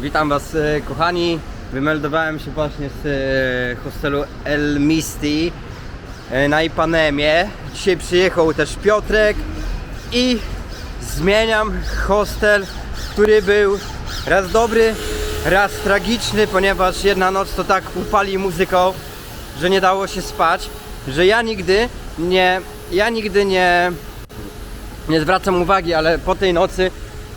Witam Was e, kochani. Wymeldowałem się właśnie z e, hostelu El Misty e, na Ipanemie. Dzisiaj przyjechał też Piotrek i zmieniam hostel, który był raz dobry, raz tragiczny, ponieważ jedna noc to tak upali muzyką, że nie dało się spać, że ja nigdy nie, ja nigdy nie nie zwracam uwagi, ale po tej nocy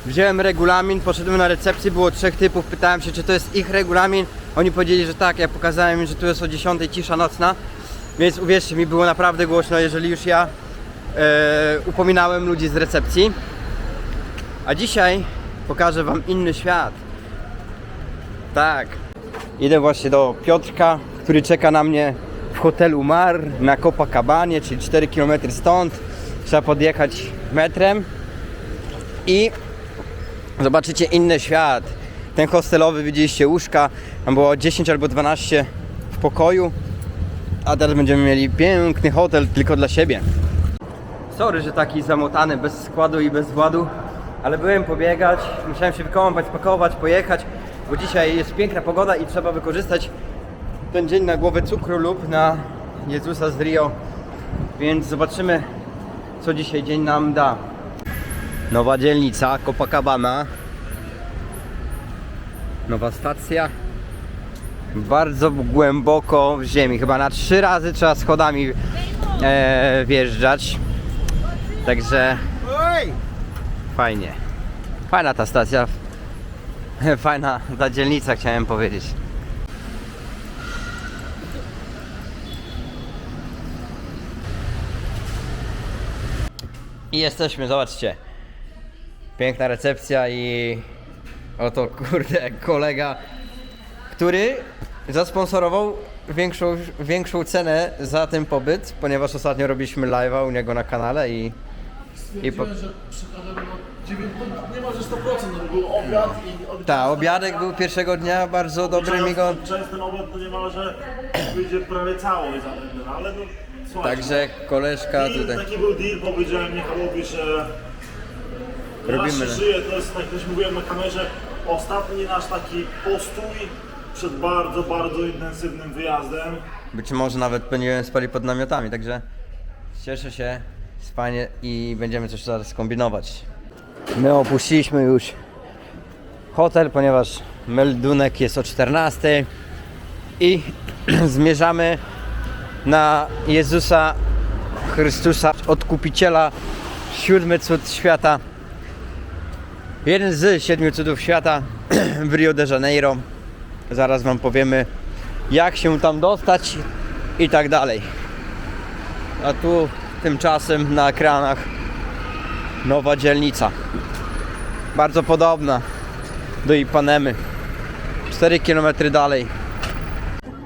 wziąłem regulamin, poszedłem na recepcję, było trzech typów, pytałem się, czy to jest ich regulamin. Oni powiedzieli, że tak, ja pokazałem im, że tu jest o 10 cisza nocna, więc uwierzcie mi, było naprawdę głośno, jeżeli już ja e, upominałem ludzi z recepcji. A dzisiaj pokażę wam inny świat. Tak. Idę właśnie do Piotrka, który czeka na mnie w hotelu Mar na Copacabanie, czyli 4 km stąd. Trzeba podjechać metrem i zobaczycie inny świat. Ten hostelowy widzieliście łóżka, tam było 10 albo 12 w pokoju, a teraz będziemy mieli piękny hotel tylko dla siebie. Sorry, że taki zamotany, bez składu i bez władu, ale byłem pobiegać, musiałem się wykąpać, spakować, pojechać, bo dzisiaj jest piękna pogoda i trzeba wykorzystać ten dzień na głowę cukru lub na Jezusa z Rio, więc zobaczymy, co dzisiaj dzień nam da. Nowa dzielnica Copacabana. Nowa stacja. Bardzo głęboko w ziemi. Chyba na trzy razy trzeba schodami e, wjeżdżać. Także fajnie. Fajna ta stacja. Fajna ta dzielnica chciałem powiedzieć. I jesteśmy, zobaczcie. Piękna recepcja i oto kurde kolega, który zasponsorował większą, większą cenę za ten pobyt, ponieważ ostatnio robiliśmy live'a u niego na kanale i I po- Stwierdziłem, że przekładamy na 9, no niemalże 100%, no był obiad i... od- ta obiadek był pierwszego dnia bardzo dobry mi go. Często obiad to niemalże wyjdzie prawie cały za ten, no ale no słuchajcie. Także koleżka deal, tutaj. Taki był deal, powiedziałem Michałowi, że Robimy. nasz żyje, to jest tak jak mówiłem na kamerze, ostatni nasz taki postój przed bardzo, bardzo intensywnym wyjazdem. Być może nawet będziemy spali pod namiotami, także cieszę się, jest fajnie i będziemy coś zaraz kombinować. My opuściliśmy już hotel, ponieważ meldunek jest o 14 i zmierzamy na Jezusa Chrystusa, odkupiciela, siódmy cud świata. Jeden z siedmiu cudów świata w Rio de Janeiro. Zaraz Wam powiemy, jak się tam dostać i tak dalej. A tu tymczasem na ekranach nowa dzielnica. Bardzo podobna do Ipanemy. 4 km dalej.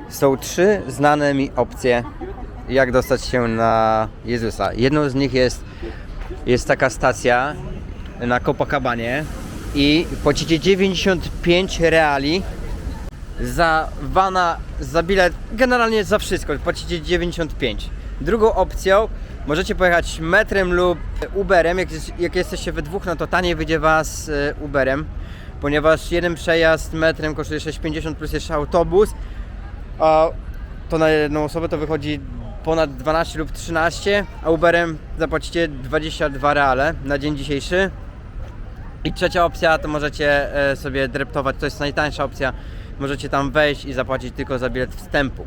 Są trzy znane mi opcje, jak dostać się na Jezusa. Jedną z nich jest, jest taka stacja na Copacabanie i płacicie 95 reali za vana, za bilet, generalnie za wszystko, płacicie 95. Drugą opcją możecie pojechać metrem lub Uberem, jak, jak jesteście we dwóch, no to taniej wyjdzie Was e, Uberem, ponieważ jeden przejazd metrem kosztuje 6,50 plus jeszcze autobus, a to na jedną osobę to wychodzi ponad 12 lub 13, a Uberem zapłacicie 22 reale na dzień dzisiejszy. I trzecia opcja to możecie e, sobie dreptować, to jest najtańsza opcja. Możecie tam wejść i zapłacić tylko za bilet wstępu.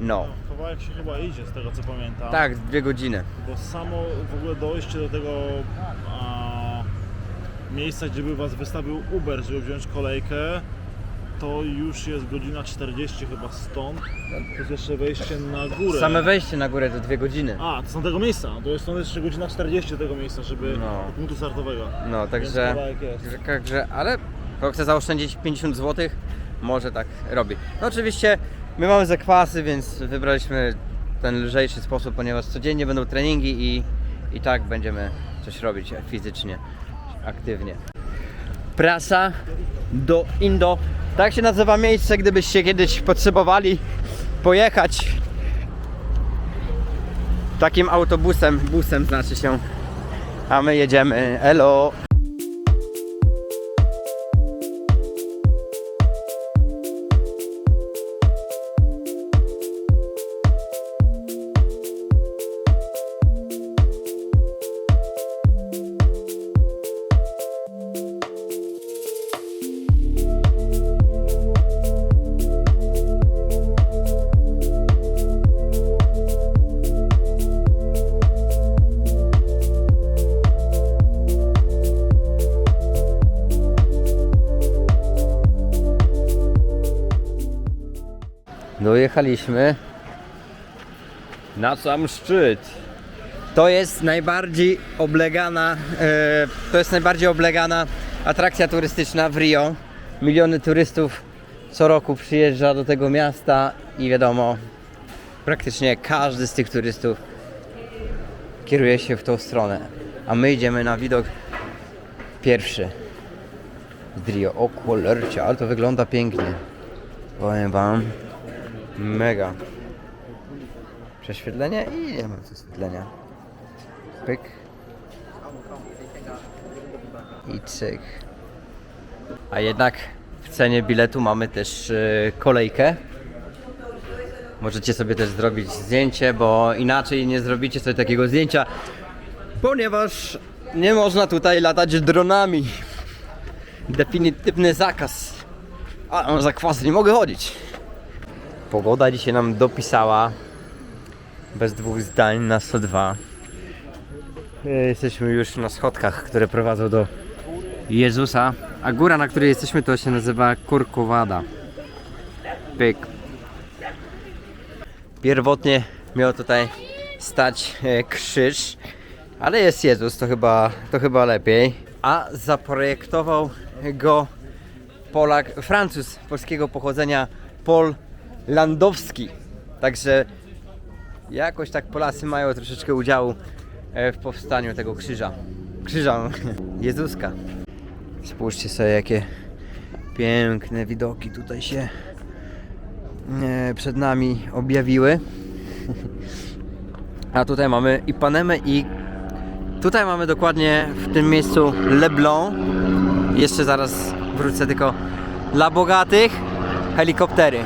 No, Kawałek się chyba idzie z tego co pamiętam. tak, dwie godziny. Bo samo w ogóle dojście do tego a, miejsca, gdzie by was wystawił Uber, żeby wziąć kolejkę, to już jest godzina 40 chyba stąd. To jest jeszcze wejście na górę. Same wejście na górę to dwie godziny. A, to są tego miejsca. To jest stąd jeszcze godzina 40 tego miejsca, żeby No. do punktu startowego. No, Więc także, kawałek jest. także, także ale kto chce zaoszczędzić 50 zł, może tak robi. No oczywiście my mamy zakwasy, więc wybraliśmy ten lżejszy sposób, ponieważ codziennie będą treningi i, i tak będziemy coś robić fizycznie, aktywnie. Prasa do Indo. Tak się nazywa miejsce, gdybyście kiedyś potrzebowali pojechać takim autobusem, busem znaczy się, a my jedziemy. Elo! Dojechaliśmy na sam szczyt. To jest najbardziej oblegana, e, to jest najbardziej oblegana atrakcja turystyczna w Rio. Miliony turystów co roku przyjeżdża do tego miasta i wiadomo, praktycznie każdy z tych turystów kieruje się w tą stronę. A my idziemy na widok pierwszy z Rio. O kolercie, ale to wygląda pięknie. Powiem wam, mega. Prześwietlenie i nie ma prześwietlenia. Pyk. I cyk. A jednak w cenie biletu mamy też e, kolejkę. Możecie sobie też zrobić zdjęcie, bo inaczej nie zrobicie sobie takiego zdjęcia, ponieważ nie można tutaj latać dronami. Definitywny zakaz. A mam zakwas, nie mogę chodzić. Pogoda dzisiaj nam dopisała bez dwóch zdań na 102. E, Jesteśmy już na schodkach, które prowadzą do Jezusa. A góra, na której jesteśmy, to się nazywa Kurkowada. Pyk. Pierwotnie miał tutaj stać e, krzyż, ale jest Jezus, to chyba, to chyba lepiej. A zaprojektował go Polak, Francuz polskiego pochodzenia, Paul Landowski. Także jakoś tak Polacy mają troszeczkę udziału e, w powstaniu tego krzyża. Krzyża Jezuska. Spójrzcie sobie, jakie piękne widoki tutaj się e, przed nami objawiły. A tutaj mamy Ipanemę i tutaj mamy dokładnie w tym miejscu Leblon. Jeszcze zaraz wrócę, tylko dla bogatych helikoptery.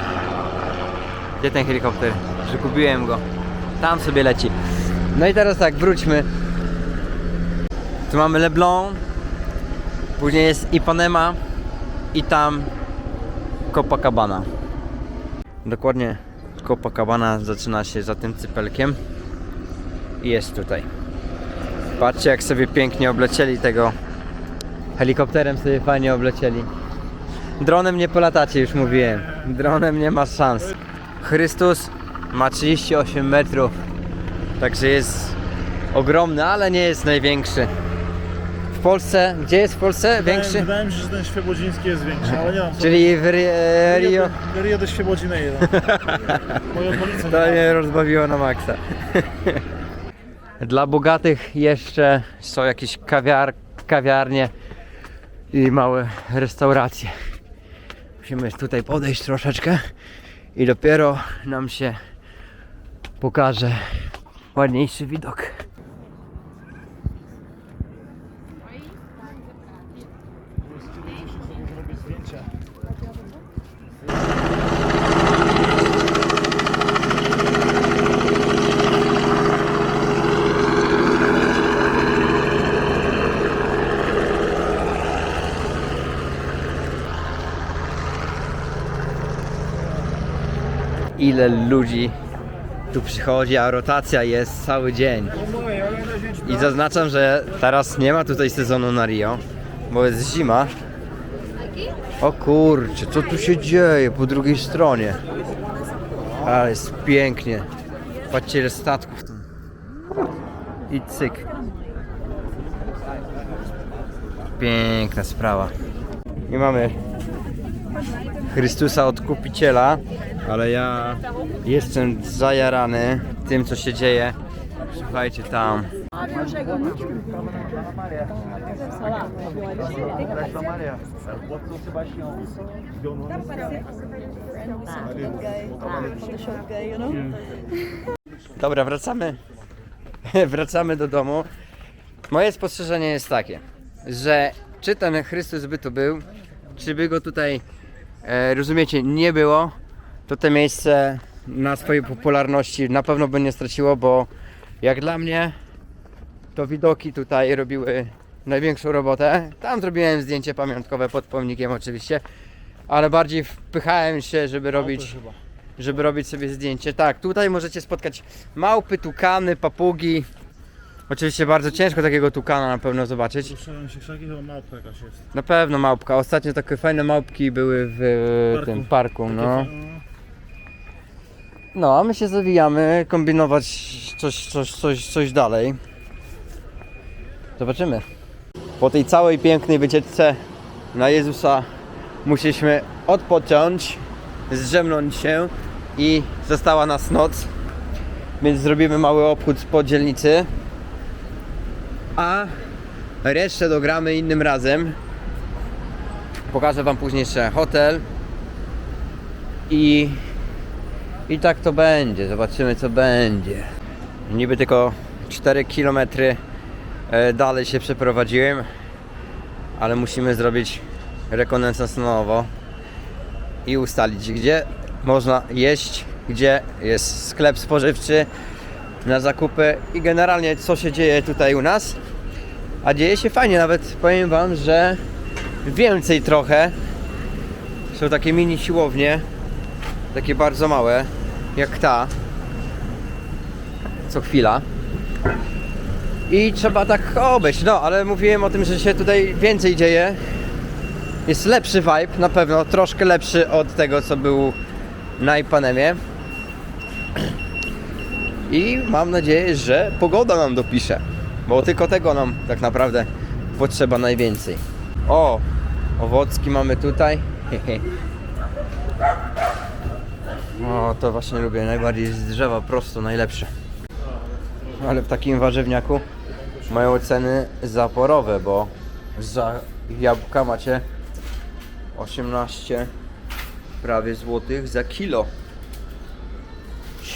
Gdzie ten helikopter? Przekupiłem go. Tam sobie leci. No i teraz tak, wróćmy. Tu mamy Leblon. Później jest Ipanema. I tam Copacabana. Dokładnie Copacabana zaczyna się za tym cypelkiem. I jest tutaj. Patrzcie jak sobie pięknie oblecieli tego. Helikopterem sobie fajnie oblecieli. Dronem nie polatacie, już mówiłem. Dronem nie ma szans. Chrystus ma 38 metrów. Także jest ogromny, ale nie jest największy. W Polsce, gdzie jest w Polsce większy? Wydaje mi się, że ten Świebodziński jest większy, ale nie co- Czyli w Ri- Rio. do- Rio do Świebodziny jeden. To nie mnie rozbawiło na maksa. Dla bogatych jeszcze są jakieś kawiar, kawiarnie i małe restauracje. Musimy tutaj podejść troszeczkę i dopiero nam się pokaże ładniejszy widok. Ile ludzi tu przychodzi, a rotacja jest cały dzień. I zaznaczam, że teraz nie ma tutaj sezonu na Rio, bo jest zima. O kurczę, co tu się dzieje po drugiej stronie? Ale jest pięknie. Patrzcie ile statków tu. I cyk. Piękna sprawa. Nie mamy Chrystusa Odkupiciela, ale ja jestem zajarany tym, co się dzieje. Słuchajcie tam. Dobra, wracamy. wracamy do domu. Moje spostrzeżenie jest takie, że czy ten Chrystus by tu był, czy by go tutaj, e, rozumiecie, nie było, to te miejsce na swojej popularności na pewno by nie straciło, bo jak dla mnie to widoki tutaj robiły największą robotę. Tam zrobiłem zdjęcie pamiątkowe pod pomnikiem oczywiście, ale bardziej wpychałem się, żeby robić żeby robić sobie zdjęcie. Tak, tutaj możecie spotkać małpy, tukany, papugi. Oczywiście bardzo ciężko takiego tukana na pewno zobaczyć. Ruszałem się krzaki, chyba małpka jakaś jest. Na pewno małpka. Ostatnio takie fajne małpki były w Parku. tym parku, no. Takie, No, a my się zawijamy, kombinować coś, coś, coś, coś dalej. Zobaczymy. Po tej całej pięknej wycieczce na Jezusa musieliśmy odpocząć, zdrzemnąć się i została nas noc. Więc zrobimy mały obchód po dzielnicy. A resztę dogramy innym razem. Pokażę Wam później jeszcze hotel. I, I tak to będzie. Zobaczymy co będzie. Niby tylko 4 km e, dalej się przeprowadziłem, ale musimy zrobić rekonesans nowo i ustalić, gdzie można jeść, gdzie jest sklep spożywczy na zakupy i generalnie co się dzieje tutaj u nas. A dzieje się fajnie, nawet powiem Wam, że więcej trochę. Są takie mini siłownie, takie bardzo małe, jak ta. Co chwila. I trzeba tak obejść. No, ale mówiłem o tym, że się tutaj więcej dzieje. Jest lepszy vibe, na pewno, troszkę lepszy od tego, co był na Ipanemie. I mam nadzieję, że pogoda nam dopisze. Bo tylko tego nam tak naprawdę potrzeba najwięcej. O, owocki mamy tutaj. O, to właśnie lubię najbardziej z drzewa prosto, najlepsze. Ale w takim warzywniaku mają ceny zaporowe, bo za jabłka macie 18 prawie złotych za kilo.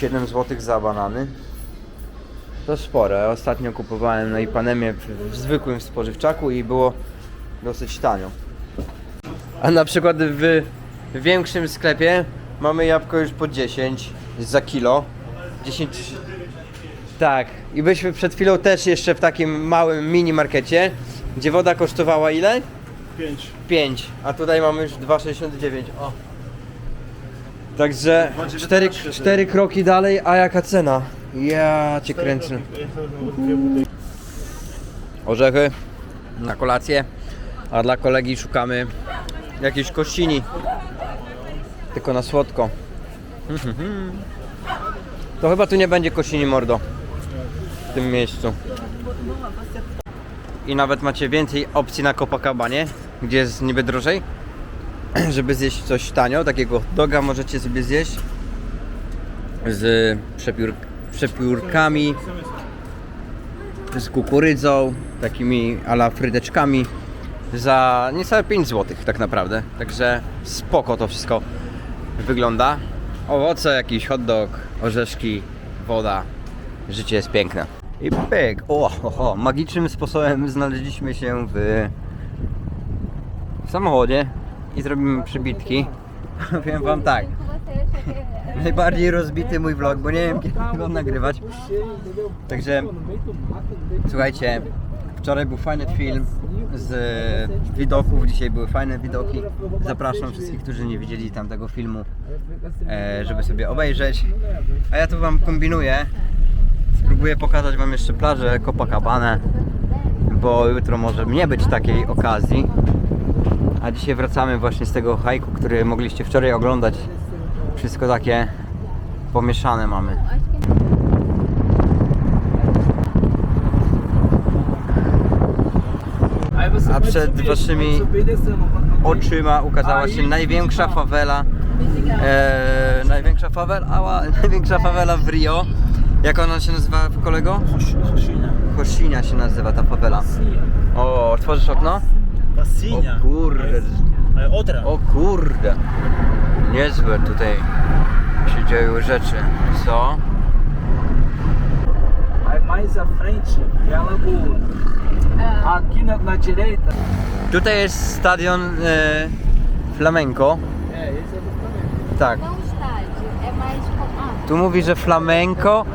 7 złotych za banany. To spore. Ostatnio kupowałem na Ipanemie w, w zwykłym spożywczaku i było dosyć tanio. A na przykład w większym sklepie mamy jabłko już po 10 za kilo. 10 tak, i byliśmy przed chwilą też jeszcze w takim małym mini markecie, gdzie woda kosztowała ile? 5. 5, a tutaj mamy już 2,69. O. Także 4, 4 kroki dalej, a jaka cena? Ja cię kręcę. Orzechy na kolację, a dla kolegi szukamy jakiejś kościni. Tylko na słodko. To chyba tu nie będzie kościni mordo w tym miejscu. I nawet macie więcej opcji na Copacabanie, gdzie jest niby drożej. Żeby zjeść coś tanio, takiego doga możecie sobie zjeść z przepiór, przepiórkami, z kukurydzą, takimi ala frydeczkami za niecałe 5 zł tak naprawdę. Także spoko to wszystko wygląda. Owoce, jakiś hot dog, orzeszki, woda. Życie jest piękne. I pyk! O, ho, ho. magicznym sposobem znaleźliśmy się w, w samochodzie i zrobimy przybitki. Powiem wam tak. Najbardziej rozbity mój vlog, bo nie wiem kiedy go nagrywać. Także słuchajcie, wczoraj był fajny film z widoków, dzisiaj były fajne widoki. Zapraszam wszystkich, którzy nie widzieli tamtego filmu, e, żeby sobie obejrzeć. A ja tu wam kombinuję. Spróbuję pokazać wam jeszcze plażę Copacabana, bo jutro może nie być takiej okazji. A dzisiaj wracamy właśnie z tego hajku, który mogliście wczoraj oglądać. Wszystko takie pomieszane mamy. A przed waszymi oczyma ukazała się największa fawela. E, największa fawela, największa fawela w Rio. Jak ona się nazywa, kolego? Hosinia się nazywa ta fawela. O, otworzysz okno? O Bassinia. kurde, Ale Otra. o kurde. Niezłe tutaj się dzieją rzeczy. Co? Vai mais à frente é a lagoa. Aqui na, na direita. Tutaj jest stadion e, flamenco. É, esse é do Flamengo. Tak. Não estádio, é mais como. Ah, Tu mówi, że flamenco,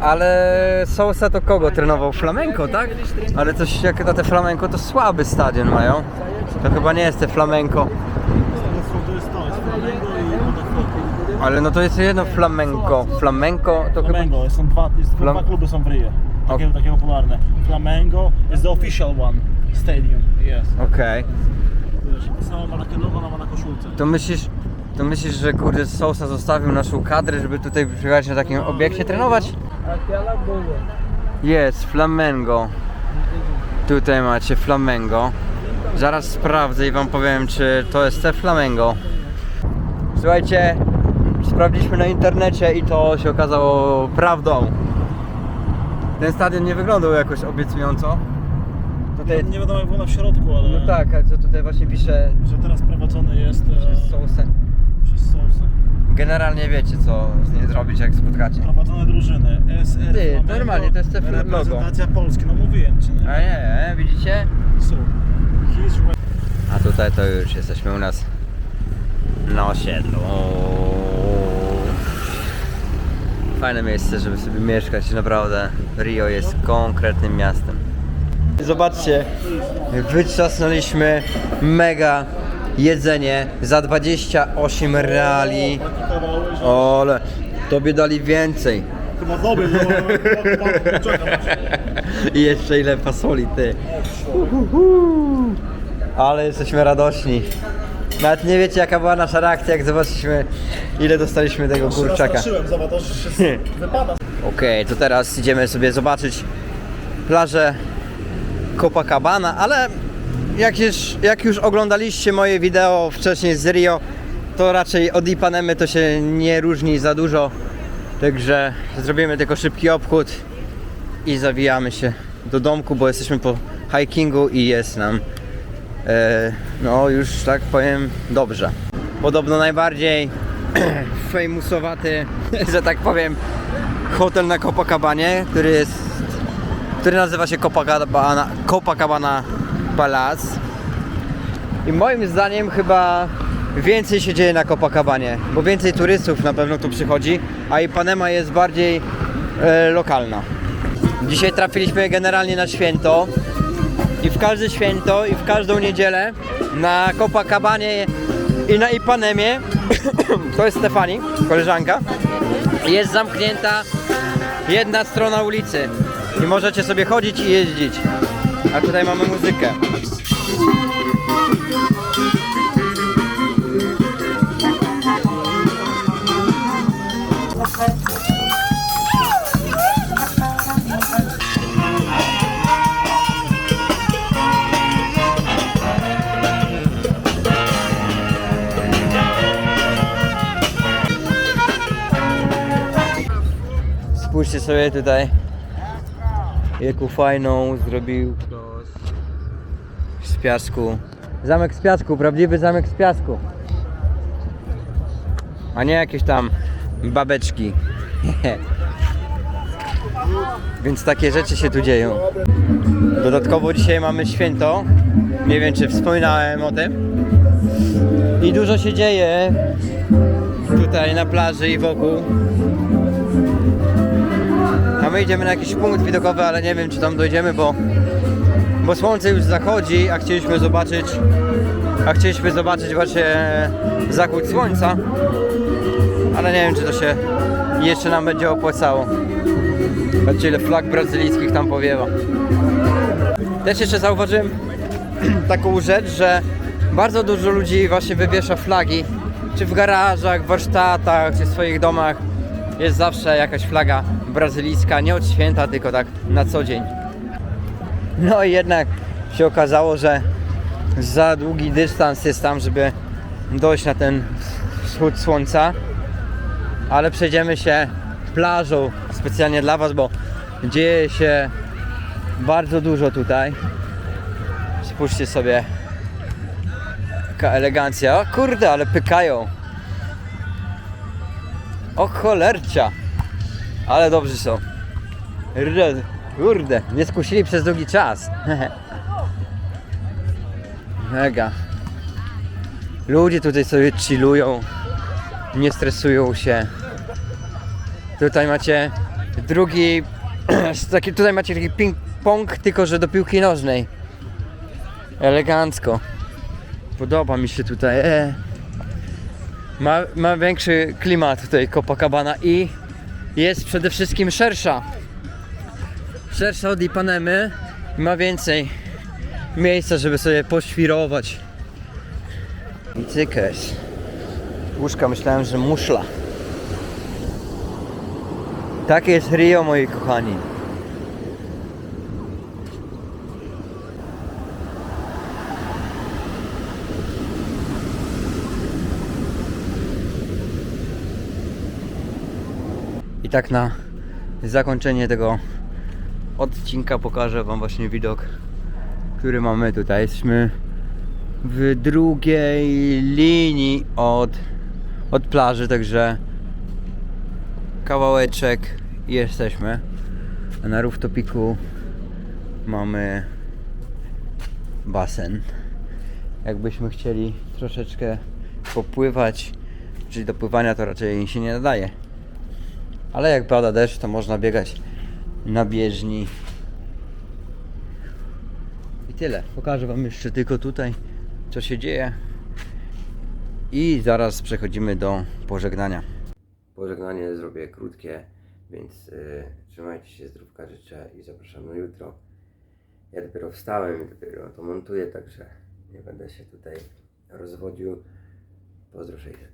ale Sousa to kogo trenował? Flamenco, tak? Ale coś jak na te flamenco to słaby stadion mają. To chyba nie jest te flamenco. To jest to, jest Flamengo i Botafogo. Ale no to jest jedno flamenco. Flamenco to chyba... Flamengo, są dwa, jest, Flam- dwa kluby są w Rio. Takie, takie popularne. Flamengo is the official one. Stadium, yes. Okej. Samo ma takie logo, ona ma na koszulce. To myślisz... To myślisz, że kurde Sousa zostawił naszą kadrę, żeby tutaj przyjechać na takim obiekcie trenować? Aquela boa. Jest, Flamengo. Tutaj macie Flamengo. Zaraz sprawdzę i wam powiem, czy to jest te Flamengo. Słuchajcie, sprawdziliśmy na internecie i to się okazało prawdą. Ten stadion nie wyglądał jakoś obiecująco. Tutaj, Nie wiadomo jak wygląda w środku, ale no tak, a co tutaj właśnie pisze że teraz prowadzony jest e, przez Sousę. przez Sousa. Generalnie wiecie co z niej zrobić jak spotkacie. Prowadzone drużyny SR Ty, normalnie, to jest te logo. Reprezentacja Polski, no mówiłem ci, A nie? nie, nie, widzicie? So, he's A tutaj to już jesteśmy u nas na osiedlu. Fajne miejsce, żeby sobie mieszkać, naprawdę. Rio jest konkretnym miastem. Zobaczcie, wyczasnęliśmy mega jedzenie za 28 reali. Ole, tobie dali więcej. chyba tobie, no, no, no. I jeszcze ile fasoli, ty. Uhuhu. Ale jesteśmy radośni. Nawet nie wiecie jaka była nasza reakcja, jak zobaczyliśmy ile dostaliśmy tego kurczaka. Zobacz, się wypada. Okej, to teraz idziemy sobie zobaczyć plażę Copacabana, ale jak już, jak już oglądaliście moje wideo wcześniej z Rio, to raczej od Ipanemy to się nie różni za dużo. Także zrobimy tylko szybki obchód i zawijamy się do domku, bo jesteśmy po hikingu i jest nam e, no już tak powiem dobrze. Podobno najbardziej famousowaty, że tak powiem, hotel na Copacabanie, który jest, który nazywa się Copacabana, Copacabana Palace. I moim zdaniem chyba więcej się dzieje na Copacabanie, bo więcej turystów na pewno tu przychodzi, a Ipanema jest bardziej e, lokalna. Dzisiaj trafiliśmy generalnie na święto i w każde święto i w każdą niedzielę na Copacabanie i na Ipanemie to jest Stefani, koleżanka jest zamknięta jedna strona ulicy i możecie sobie chodzić i jeździć. A tutaj mamy muzykę. Spójrzcie sobie tutaj, jaką fajną zrobił z piasku. Zamek z piasku, prawdziwy zamek z piasku. A nie jakieś tam babeczki. Więc takie rzeczy się tu dzieją. Dodatkowo dzisiaj mamy święto. Nie wiem czy wspominałem o tym. I dużo się dzieje tutaj na plaży i wokół. My idziemy na jakiś punkt widokowy, ale nie wiem czy tam dojdziemy, bo, bo słońce już zachodzi, a chcieliśmy zobaczyć a chcieliśmy zobaczyć właśnie zachód słońca, ale nie wiem czy to się jeszcze nam będzie opłacało. Patrzcie ile flag brazylijskich tam powiewa. Też jeszcze zauważyłem taką rzecz, że bardzo dużo ludzi właśnie wywiesza flagi, czy w garażach, warsztatach, czy w swoich domach jest zawsze jakaś flaga brazylijska, nie od święta, tylko tak na co dzień. No i jednak się okazało, że za długi dystans jest tam, żeby dojść na ten wschód słońca, ale przejdziemy się plażą specjalnie dla Was, bo dzieje się bardzo dużo tutaj. Spójrzcie sobie, jaka elegancja. O kurde, ale pykają. O cholercia. Ale dobrzy są. Kurde, nie skusili przez długi czas. Mega. Ludzie tutaj sobie chillują, nie stresują się. Tutaj macie drugi, taki, tutaj macie taki ping-pong, tylko że do piłki nożnej. Elegancko. Podoba mi się tutaj. E. Ma, ma większy klimat tutaj Copacabana i jest przede wszystkim szersza. Szersza od Ipanemy ma więcej miejsca, żeby sobie poświrować. I cykes. Łóżka myślałem, że muszla. Takie jest Rio, moi kochani. Tak na zakończenie tego odcinka pokażę Wam właśnie widok, który mamy tutaj. Jesteśmy w drugiej linii od, od plaży, także kawałeczek jesteśmy. A na rooftopiku mamy basen. Jakbyśmy chcieli troszeczkę popływać, czyli do pływania to raczej się nie nadaje. Ale jak pada deszcz, to można biegać na bieżni. I tyle. Pokażę Wam jeszcze tylko tutaj, co się dzieje. I zaraz przechodzimy do pożegnania. Pożegnanie zrobię krótkie, więc y, trzymajcie się, zdrówka życzę i zapraszam na jutro. Ja dopiero wstałem i dopiero to montuję, także nie będę się tutaj rozwodził. Pozdro 600.